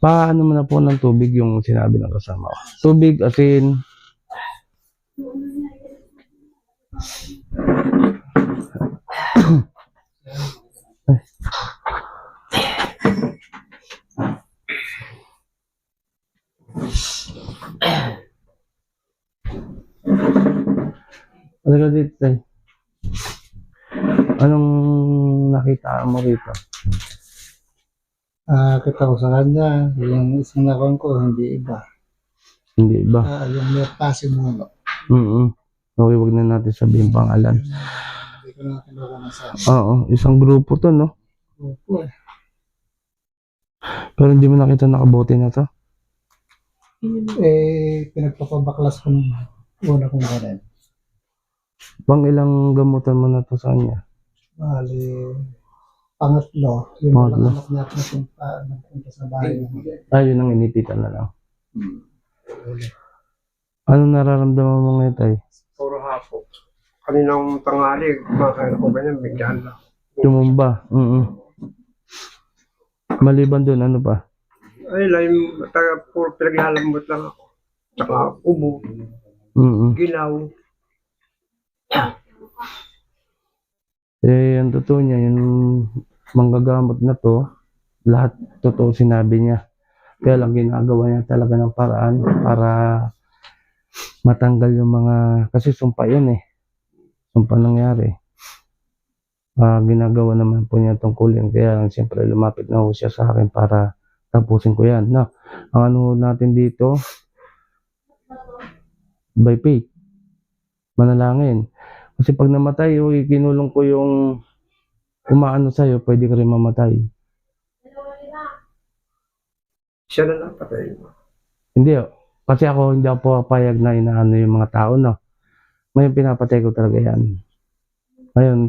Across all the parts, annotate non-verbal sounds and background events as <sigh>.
Paano mo na po ng tubig yung sinabi ng kasama ko? Tubig as in, ano ka dito tay? Anong nakita mo rito? Ah, kita ko sa kanya, yung isang nakuha ko, hindi iba. Hindi ba? Ah, yung may pasimuno. Mm Okay, wag na natin sabihin pangalan. Hindi ko na kinuha na sa Oo, isang grupo to, no? grupo eh. Pero hindi mo nakita nakabote na to. Eh, pinagpapabaklas ko nung una kong ganun. Pang ilang gamutan mo na to sa kanya? Bali, pangatlo, yung Pangatlo. mga anak niya napunta, napunta sa bahay niya. Ah, yun ang inipitan na lang. Ano nararamdaman mo ngayon, tay? Puro hapon. Kaninang tanghali, kumakain ako ganyan, bigyan lang. Tumumba. Mm Maliban doon, ano pa? Ay, lime, taga, puro pinaglalambot lang ako. Tsaka ubo, Mm ginaw. Eh, ang totoo niya, yung manggagamot na to, lahat totoo sinabi niya. Kaya lang ginagawa niya talaga ng paraan para matanggal yung mga, kasi sumpa yan eh. Sumpa nangyari. Ah, ginagawa naman po niya tungkulin. Kaya siyempre lumapit na ho siya sa akin para tapusin ko yan. Na, ang ano natin dito, by faith, manalangin. Kasi pag namatay, uy, kinulong ko yung umaano sa'yo, pwede ka rin mamatay. Siya na lang patay mo. Hindi, oh. kasi ako hindi ako papayag na inaano yung mga tao, no. Ngayon pinapatay ko talaga yan. Ngayon,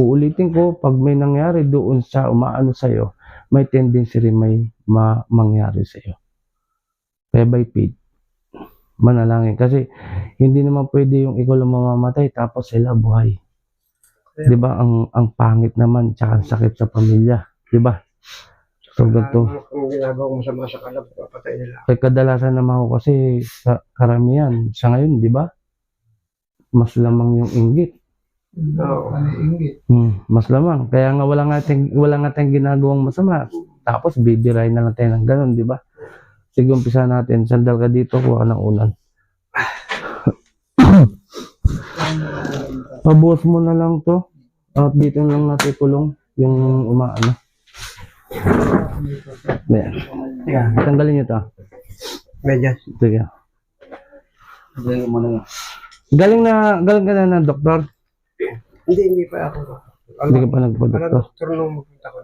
uulitin ko, pag may nangyari doon sa umaano sa'yo, may tendency rin may ma- mangyari sa'yo. Kaya by faith, manalangin. Kasi hindi naman pwede yung ikaw lang mamamatay tapos sila buhay. 'Di ba? Ang ang pangit naman tsaka ang sakit sa pamilya, 'di ba? So ganito. Kung, ginagawa ko masama sa kalab, papatay nila. Kaya kadalasan naman ako kasi sa karamihan sa ngayon, 'di ba? Mas lamang yung inggit. Oo. Ano yung inggit? Hmm, mas lamang. Kaya nga wala nga tayong, wala nga tayong ginagawang masama. Tapos bibiray na lang tayo ng ganun, 'di ba? Sige, umpisa natin. Sandal ka dito, kuha ka ng unan. <coughs> Pabuhos mo na lang to. At dito na lang natin kulong yung umaano. Ayan. Ayan. Tanggalin nyo to. Medyas. Sige. Galing na, galing ka na ng doktor? Hindi, hindi pa ako. Hindi ka pa nagpa-doktor? doktor nung magpunta ko.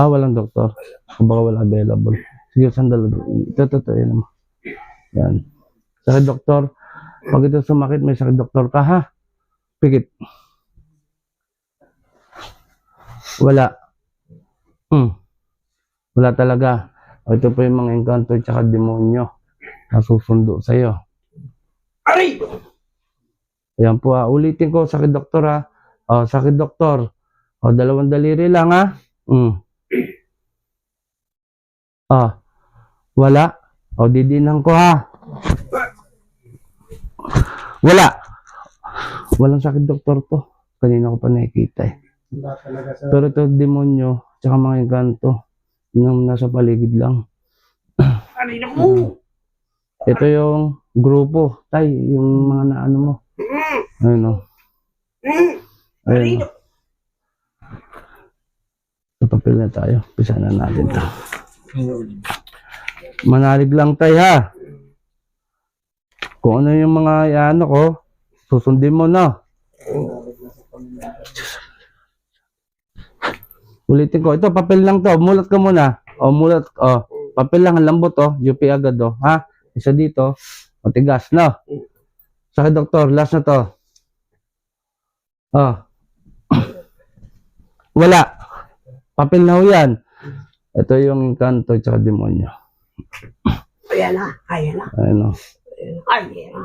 Ah, walang doktor. Baka wala available. Sige, sandal. Ito, ito, ito. Yan naman. Yan. Sakit doktor. Pag ito sumakit, may sakit doktor ka, ha? Pikit. Wala. Hmm. Wala talaga. O, ito po yung mga engkanto tsaka demonyo na susundo sa'yo. Aray! Ayan po ha. Ulitin ko, sakit doktor ha. O, sakit doktor. O, dalawang daliri lang ha. Mm. Ah. Wala. O, didinan ko ha. Wala. Walang sakit doktor to. Kanina ko pa nakikita eh. Pero ito demonyo, tsaka mga engkanto, yung nasa paligid lang. Aray na mo! Ito yung grupo, tay, yung mga naano mo. Ayun o. Ayun o. Sa papel na tayo. Pisa na natin to. Manalig lang tay ha. Kung ano yung mga ano ko, susundin mo na. Ulitin ko. Ito, papel lang to. Mulat ka muna. O, mulat. O, papel lang. Ang lambot o. UP agad o. Ha? Isa dito. Matigas, no? Sa doktor, last na to. Oh. Wala. Papel na ho yan. Ito yung kanto at demonyo. Ayan na, ayan na, Ayun o. ayan na.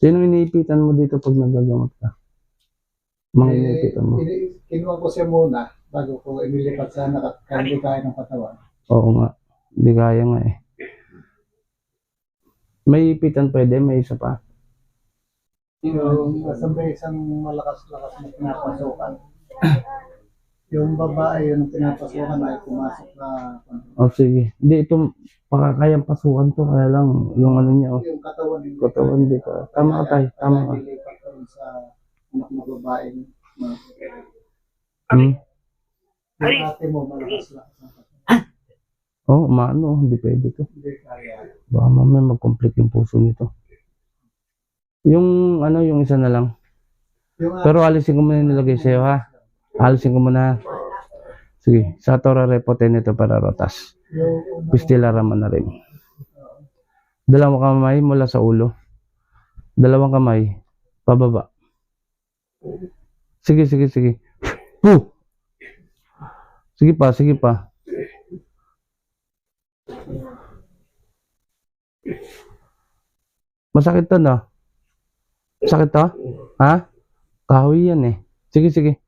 Sino iniipitan mo dito pag nagagamot ka? Mga Eh, iniipitan mo. Kinuha ko siya muna bago ko inilipat sa anak at hindi kaya ng katawan. Oo nga. Hindi kaya nga eh. May ipitan pwede, may isa pa. Yung isang malakas-lakas na pinapasukan. <clears throat> yung babae yung pinapasukan ay pumasok na O sige. Hindi, ito pakakayang pasukan to. Kaya lang, yung ano niya, oh. yung katawan hindi Katawan hindi ka. Tama ka tayo, tama ka. Nilipat rin sa anak na babae. Hmm? Yung ate mo malakas-lakas ang katawan. Oo, oh, maano, hindi pwede to. Hindi kaya. Baka mamaya mag-complete yung puso nito. Yung ano, yung isa na lang. Pero alisin ko muna yung nilagay sa'yo ha. Alisin ko muna. Sige, sa Torah repote nito para rotas. Pistila raman na rin. Dalawang kamay mula sa ulo. Dalawang kamay pababa. Sige, sige, sige. Puh! Sige pa, sige pa. Masakit to, no? Masakit to? Ha? Kahoy yan eh. Sige, sige.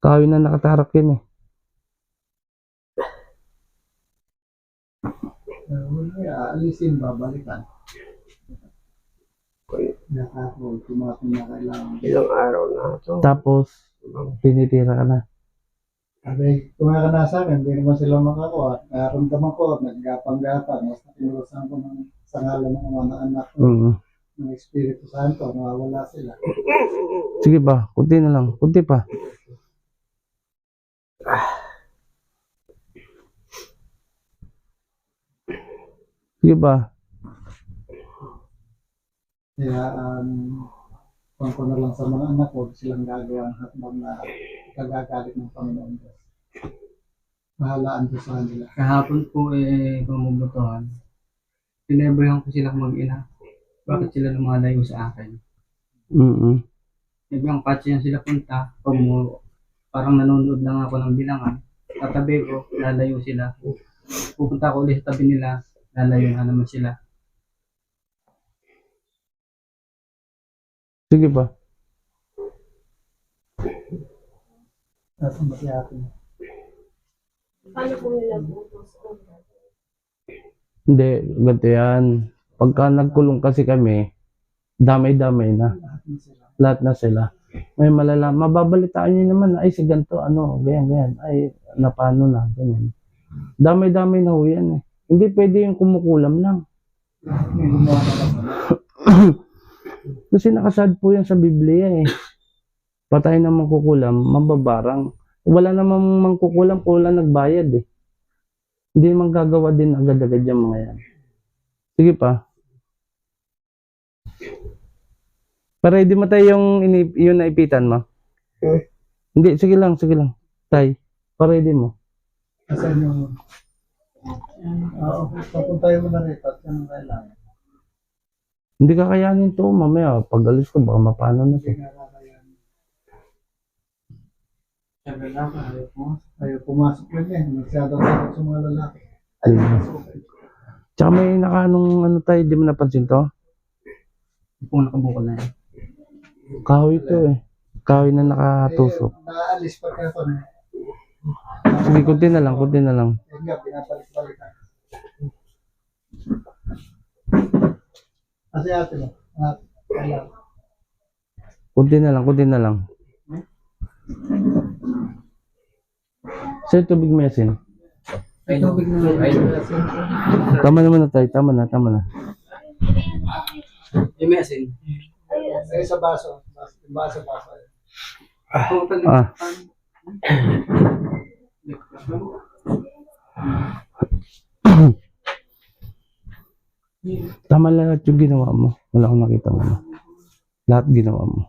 Kahoy na nakatarak yan eh. alisin, babalikan. Nakako, tumatong na kailangan. Ilang araw na ito. Tapos, tinitira ka na. Sabi, kumain ka na sa akin, hindi naman sila makakuha. Naramdaman ko, naggapang-gapang. Mas nakinusan ko ng sa ngalan ng mga anak ko, Mm. ng Espiritu Santo, nawawala sila. Sige pa, kunti na lang. Kunti pa. <sighs> Sige pa. Kaya, um, kung ko na lang sa mga anak ko, silang gagawa ng hatbang na kagagalit ng Panginoon Diyos. Mahalaan ko sa kanila. Kahapon po eh, pamumutuhan. Pinebrayan ko sila mag-ina. Bakit sila lumalayo sa akin? Mm Ibang patsi yan sila punta. Pag mo, parang nanonood lang ako ng bilangan. Tatabi ko, lalayo sila. Pupunta ko ulit sa tabi nila, lalayo na naman sila. Sige pa. Nasa mati akin. Paano po nila butos? Hindi, ganito yan. Pagka nagkulong kasi kami, damay-damay na. Lahat na sila. May malala, mababalitaan nyo naman, ay si ganito, ano, ganyan, ganyan. Ay, napano na, ganyan. Damay-damay na ho yan eh. Hindi pwede yung kumukulam lang. <coughs> Kasi nakasad po yan sa Biblia eh. Patay na mangkukulam, mababarang. Wala namang mangkukulam kung wala nagbayad eh. Hindi naman gagawa din agad-agad yung mga yan. Sige pa. Para hindi matay yung, ini, yung naipitan mo. Hmm. Hindi, sige lang, sige lang. Tay, paready mo. Asan yung... Oo, papuntayo mo na rito at yan ang kailangan. Hindi kakayanin to, mamaya. Pag alis ko, baka mapano na. Hindi kakayanin. Sabi lang, ayaw ko. Ayaw pumasok yun eh. Masyadong takot sa mga lalaki. Ayun. Tsaka may nakaanong ano tayo, di mo napansin to? Kung nakabukol na yan. Kahoy to eh. Kahoy na nakatusok. Eh, naalis pa ka pa na. Sige, kunti na lang, kunti na lang. Eh nga, pinapalik-balikan. Kasi ate mo, kailangan. Kunti na lang, kunti na lang. Sir, tubig mesin. Ay, tubig na. Ay, Tama naman na tayo, tama na, tama na. yung mesin. Eh, sa baso. Baso, baso, pag Ah. Tama lahat yung ginawa mo. Wala akong nakita mo. Lahat ginawa mo.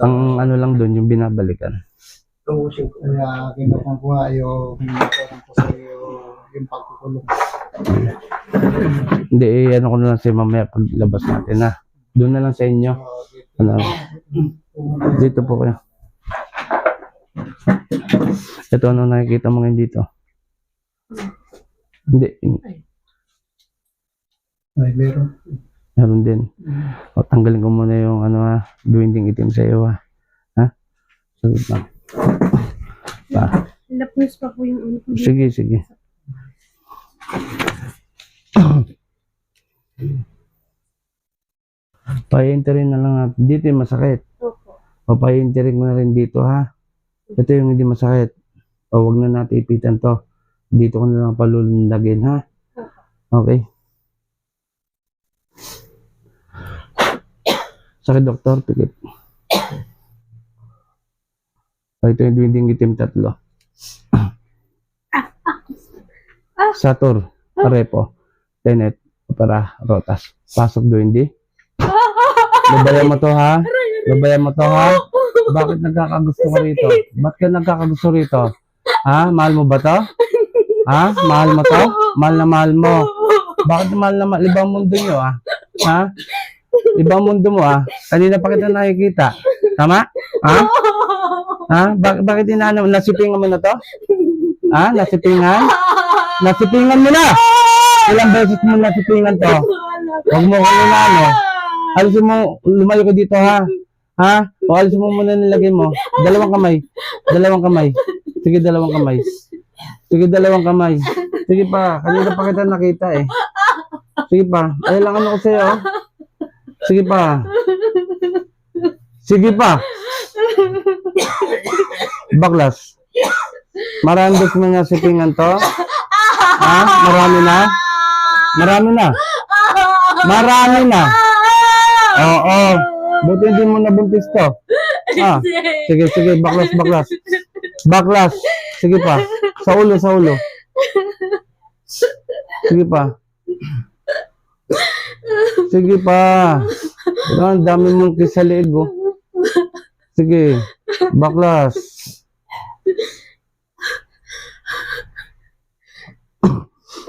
Ang ano lang doon, yung binabalikan. Tubusin ko. Kaya kinatang ko nga yung kinatang ko sa iyo yung pagkukulong. Hindi, eh, ano ko na lang sa mamaya paglabas natin na. Doon na lang sa inyo. Ano, dito po kayo. Ito ano nakikita mo ngayon dito. Hindi. Ay, meron. Meron din. O, tanggalin ko muna yung ano ha, duwinding itim sa iyo ha. Ha? Sagot lang. Pa. Lapnos pa po yung ano ko. Sige, sige. <clears throat> Pa-entering na lang natin. Dito yung masakit. Opo. O pa-entering mo na rin dito ha. Ito yung hindi masakit. O wag na natin ipitan to. Dito ko na lang palulundagin ha. Okay. Sakit doktor, pikit. O ito yung duwinding itim tatlo. Satur, Arepo, Tenet, Opera, Rotas. Pasok do hindi? Lubayan mo to ha? Lubayan mo to ha? Bakit nagkakagusto ka rito? Ba't ka nagkakagusto rito? Ha? Mahal mo ba to? Ha? Mahal mo to? Mahal na mahal mo. Bakit mahal na mahal? Ibang mundo nyo ah. Ha? Ibang mundo mo ah. Kanina pa kita nakikita. Tama? Ha? Ha? Bak- bakit inaano? Nasipingan mo na to? Ha? Nasipingan? Nasipingan mo na! Ilang beses mo nasipingan to? Huwag mo ko na Alisin mo, lumayo ka dito ha. Ha? O alisin mo muna nilagay mo. Dalawang kamay. Dalawang kamay. Sige, dalawang kamay. Sige, dalawang kamay. Sige pa, kanina pa kita nakita eh. Sige pa, ay lang ano ko sa'yo. oh. Sige pa. Sige pa. Baklas. Marami mo nga sipingan to? Ha? Marami na? Marami na? Marami na? Oo. Buti hindi mo nabuntis to. Ah, <laughs> sige, sige, baklas, baklas. Baklas. Sige pa. Sa ulo, sa ulo. Sige pa. Sige pa. Ang dami mong kisaliig, oh. Sige. Baklas.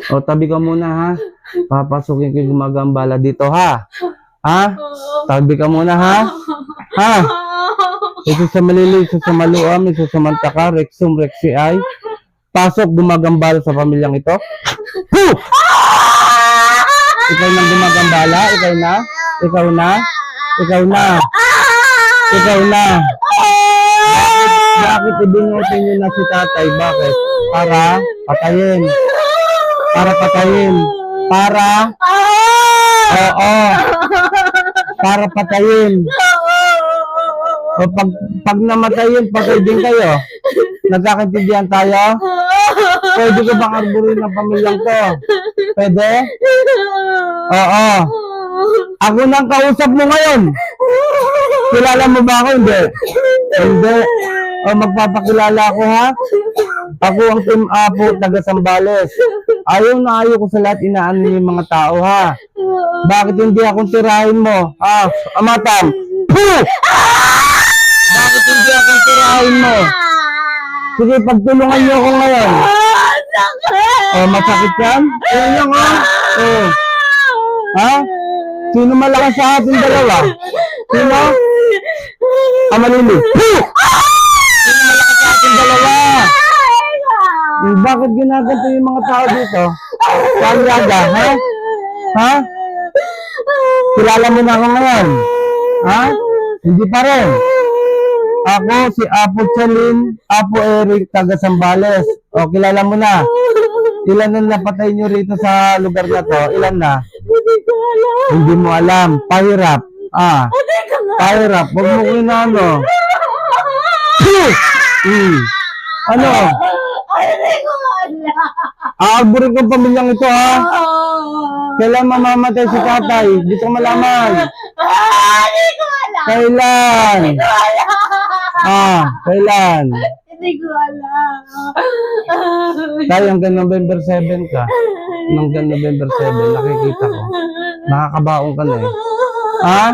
O, tabi ka muna, ha? Papasukin ko yung gumagambala dito, ha? Ha? Tabi ka muna, ha? Ha? Isa sa malili, isa sa maluam, isa sa mantaka, rexum, rexi ay. Pasok, gumagambala sa pamilyang ito. Hu! Ikaw nang gumagambala? Ikaw na? Ikaw na? Ikaw na? Ikaw na? Bakit ibinutin niyo na si tatay? Bakit? Para patayin. Para patayin. Para? Oo. Para patayin. O pag, pag namatayin, patay din kayo. Nagkakaintindihan tayo? Pwede ko bang arburin ng pamilyang to? Pwede? Oo. Ako nang kausap mo ngayon. Kilala mo ba ako? Hindi. Hindi. O magpapakilala ako ha? Ako ang team Apo, taga Sambales. Ayaw na ayaw ko sa lahat inaano yung mga tao ha. Bakit hindi akong tirahin mo? Ha? Amatang. Puh! Bakit hindi akong tirahin mo? Sige, pagtulungan niyo ako ngayon. Oh, masakit yan? Yan lang ha? Oh. Ha? Sino malakas sa ating dalawa? Sino? Amalili. Puh! Sino malakas sa ating dalawa? Eh, Bakit ginaganto yung mga tao dito? Yaga, ha? Ha? Kilala mo na ako ngayon? Ha? Hindi pa rin. Ako si Apo Chalin, Apo Eric, taga Sambales. O, kilala mo na. Ilan na napatay nyo rito sa lugar na to? Ilan na? Hindi ko alam. Hindi mo alam. Pahirap. Ah, pahirap. Huwag mo kinano. Hmm. Ano? Hindi ko alam. Aagburin ko ang pamilyang ito, ha? Ah, Kailan mamamatay si tatay? Di ko malaman. Hindi ko alam. Kailan? Hindi ko alam. Ah, kailan? Hindi ko alam. Tayo hanggang November 7 ka. Hanggang November 7, nakikita ko. Nakakabaong ka na eh. Ha?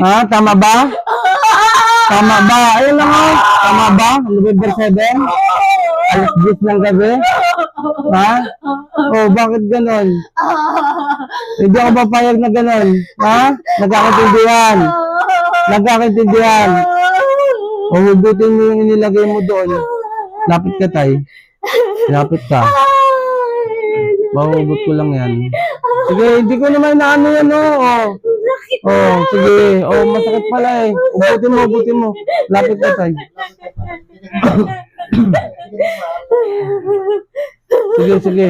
Ha? Tama ba? Tama ba? Ayun lang ha? Tama ba? November 7? Alas 10 ng gabi? Ha? Oh, bakit ganon? <laughs> Hindi ako papayag na ganon. Ha? Nagkakaintindihan. Nagkakaintindihan. <laughs> O, hugutin mo yung inilagay mo doon. Lapit ka, tay. Lapit ka. Mahugot ko lang yan. Sige, hindi ko naman naano yan, oh. Oh, oh sige. Oh, masakit pala eh. Ubutin mo, ubutin mo. Lapit ka, tay. <laughs> Sige, sige.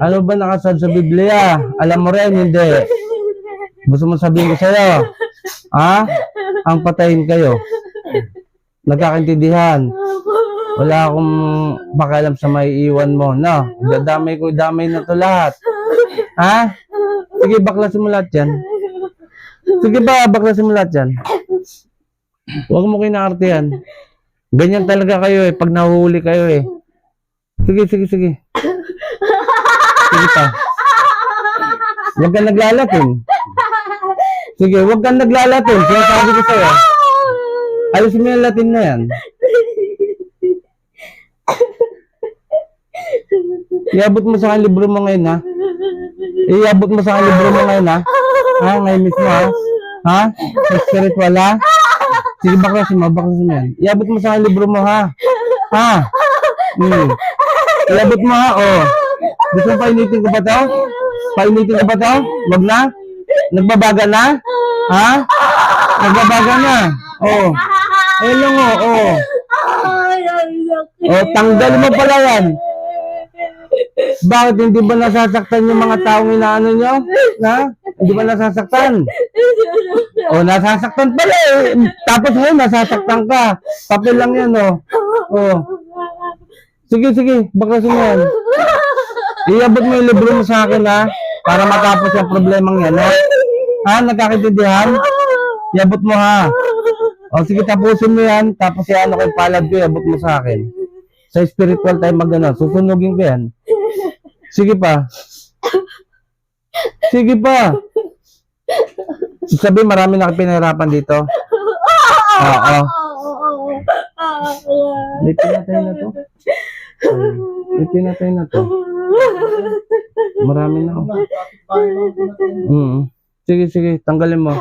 Ano ba nakasad sa Biblia? Alam mo rin, hindi. Gusto mo sabihin ko sa'yo? Ha? Ang patayin kayo. Nagkakaintindihan. Wala akong pakialam sa may iwan mo. No, dadamay ko, damay na to lahat. Ha? Sige, baklasin mo yan. Sige ba, baklasin mo yan. Huwag mo kinaartihan. Ganyan talaga kayo eh, pag nahuhuli kayo eh. Sige, sige, sige. Sige pa. Huwag kang naglalatin. Sige, huwag kang naglalatin. Sinasabi ko sa'yo. Alisin mo yung latin na yan. Iabot mo sa akin libro mo ngayon, ha? Iabot mo sa akin libro mo ngayon, ha? Ha? Ngayon mismo, ha? Ha? Sa spiritual, ha? Sige, baklasin mo, baklasin mo yan. Iabot mo sa akin libro mo, ha? Ha? Hmm. Iabot mo, ha? Oh. Gusto mo painitin ko ba to? Painitin ko ba to? Wag na? Nagbabaga na? Ha? Nagbabaga na? Oh. Ayun lang, oh. Oh. Oh, tanggal mo pala yan. Bakit hindi ba nasasaktan yung mga taong inaano nyo? Ha? Hindi ba nasasaktan? O, nasasaktan pala eh. Tapos ngayon, nasasaktan ka. Papel lang yan, oh. Oh. Sige, sige. Baklasin mo yan. Iabot mo yung libro mo sa akin, ha? Para matapos yung problemang yan, ha? Ha? Nagkakaintindihan? Iabot mo, ha? O, sige, tapusin mo yan. Tapos yan, ako yung palad ko, iabot mo sa akin. Sa spiritual tayo mag ano, susunugin ko yan. Sige pa. Sige pa. Sabi, marami na pinahirapan dito. Oo. Lipin natin na to. Hmm. Lipin natin na to. Marami na. oh. Mm. Sige, sige. Tanggalin mo.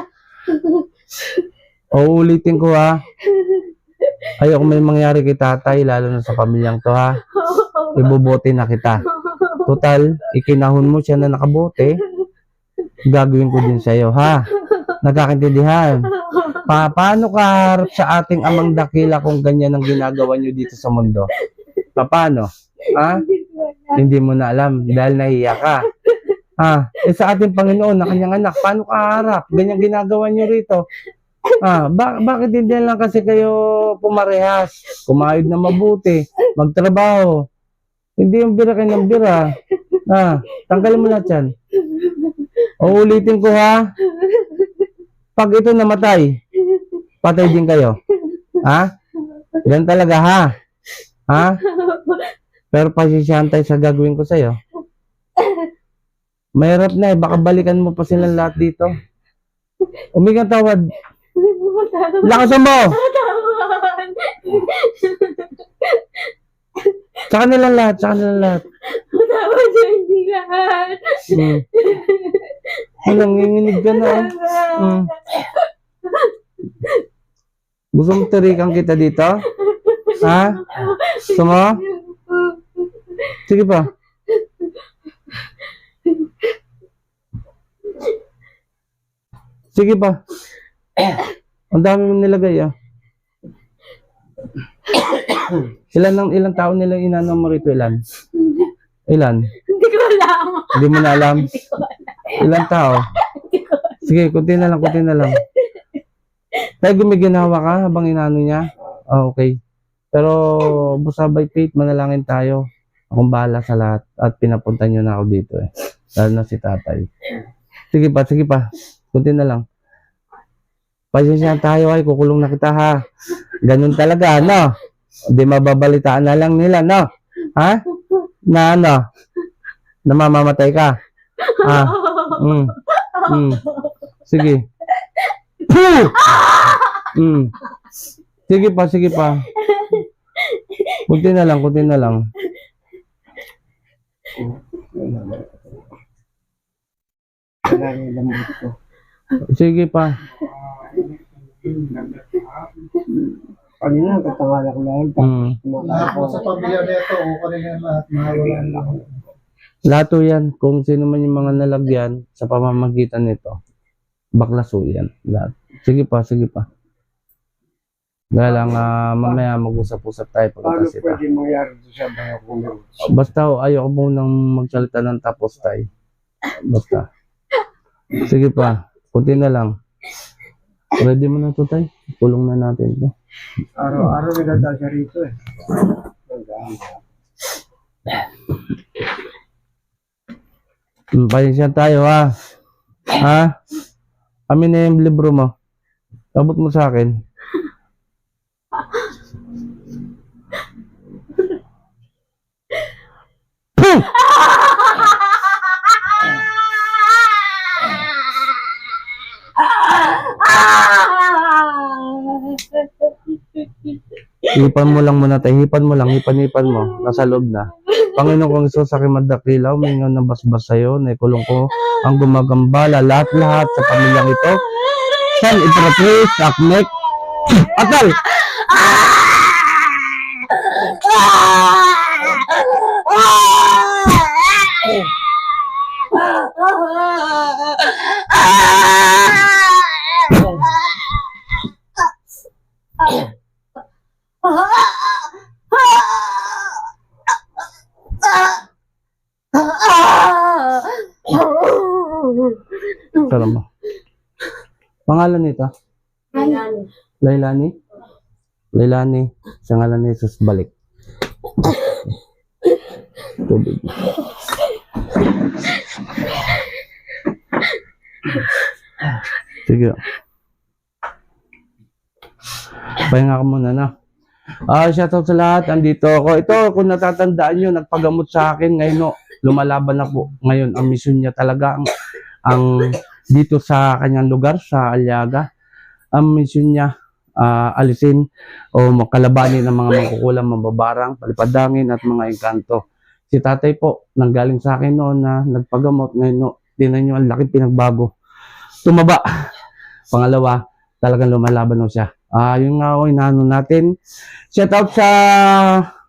O, ulitin ko ha. Ayoko may mangyari kay tatay, lalo na sa pamilyang to ha. Ibubote na kita. Total, ikinahon mo siya na nakabote. Gagawin ko din sa'yo ha. Nagkakaintindihan. Pa paano ka harap sa ating amang dakila kung ganyan ang ginagawa nyo dito sa mundo? Pa paano? Ha? Hindi mo na alam dahil nahiya ka. Ha? Eh sa ating Panginoon na kanyang anak, paano ka harap? Ganyan ginagawa nyo rito. Ah, ba- bakit hindi lang kasi kayo pumarehas, kumayod na mabuti, magtrabaho. Hindi yung bira kayo ng bira. Ah, tanggalin mo lahat yan. O ulitin ko ha. Pag ito namatay, patay din kayo. Ha? Yan talaga ha. Ha? <laughs> Pero pasisyahan tayo sa gagawin ko sa'yo. Mahirap na eh. Baka balikan mo pa silang lahat dito. Umigang tawad. Lakasan mo! <laughs> Sa kanilang lahat, sa kanilang lahat. Tama siya, hindi lahat. Hmm. Ay, nanginginig ka na. oh. Hmm. Gusto mo tarikan kita dito? Ha? <laughs> Mo? Sige pa. Sige pa. Ang dami mo nilagay ah. Ilan ng ilang tao nila inano mo rito ilan? Ilan? Hindi ko alam. Hindi mo na alam. Ilang tao? Sige, kunti na lang, kunti na lang. Tayo gumiginawa ka habang inano niya? Ah, okay. Pero busa by faith, manalangin tayo. Akong bahala sa lahat at pinapunta niyo na ako dito eh. Lalo na si tatay. Sige pa, sige pa. Kunti na lang. Pasensya tayo ay kukulong na kita ha. Ganun talaga, no? Hindi mababalitaan na lang nila, no? Ha? Na ano? Na ka? Ah. Mm. Mm. Sige. Mm. Sige pa, sige pa. Kunti na lang, kunti na lang. Sige pa. Kanina, katangala ko lang. Mm. Lahat po sa pamilya nito, o kanila lahat, mahawalan lang. Lahat po yan, kung sino man yung mga nalagyan sa pamamagitan nito, baklas po yan. Lahat. Sige pa, sige pa. Kaya lang, ah, mamaya mag-usap-usap tayo Paano pagkatapos ito. pwede mangyari ito sa mga kumiro? Basta ho, ayoko munang magsalita ng tapos tayo. Basta. Sige pa, kunti na lang. Ready mo na to tayo. Kulong na natin to. Araw-araw nagdadaan siya rito eh. Pasensya tayo ha. Ha? Kami na yung libro mo. Abot mo sa akin. Hipan mo lang muna tayo. Hipan mo lang. Hipan-hipan mo. Nasa loob na. Panginoon kong Isus, aking madakilaw, mingon ng basbas sa'yo, na ikulong ko ang gumagambala, lahat-lahat sa pamilyang ito. San Ipratrice, Akmek, Atal! Sarap mo. Pangalan nito? Lailani? Lailani. Sa ngalan ni Jesus, balik. Tubig. Sige. Pahinga ka muna na. Ah, shoutout sa lahat. Andito ako. Ito, kung natatandaan nyo, nagpagamot sa akin ngayon. No, lumalaban na po ngayon ang mission niya talaga. Ang, ang dito sa kanyang lugar, sa Aliaga. Ang mission niya, ah, alisin o makalabanin ng mga mangkukulang, mababarang, palipadangin at mga engkanto. Si tatay po, nanggaling sa akin noon na nagpagamot ngayon. No, tinan nyo, ang laki pinagbago. Tumaba. Pangalawa, talagang lumalaban no siya. Ah, yung nga oh, inaano natin. Shout out sa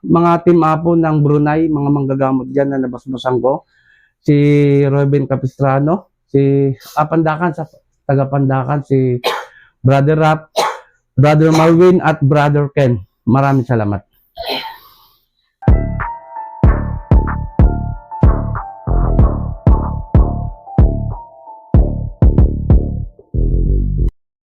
mga team apo ng Brunei, mga manggagamot diyan na nabasbasan ko. Si Robin Capistrano, si ah, Pandakan sa taga Pandakan si Brother Rap, Brother Marvin at Brother Ken. Maraming salamat.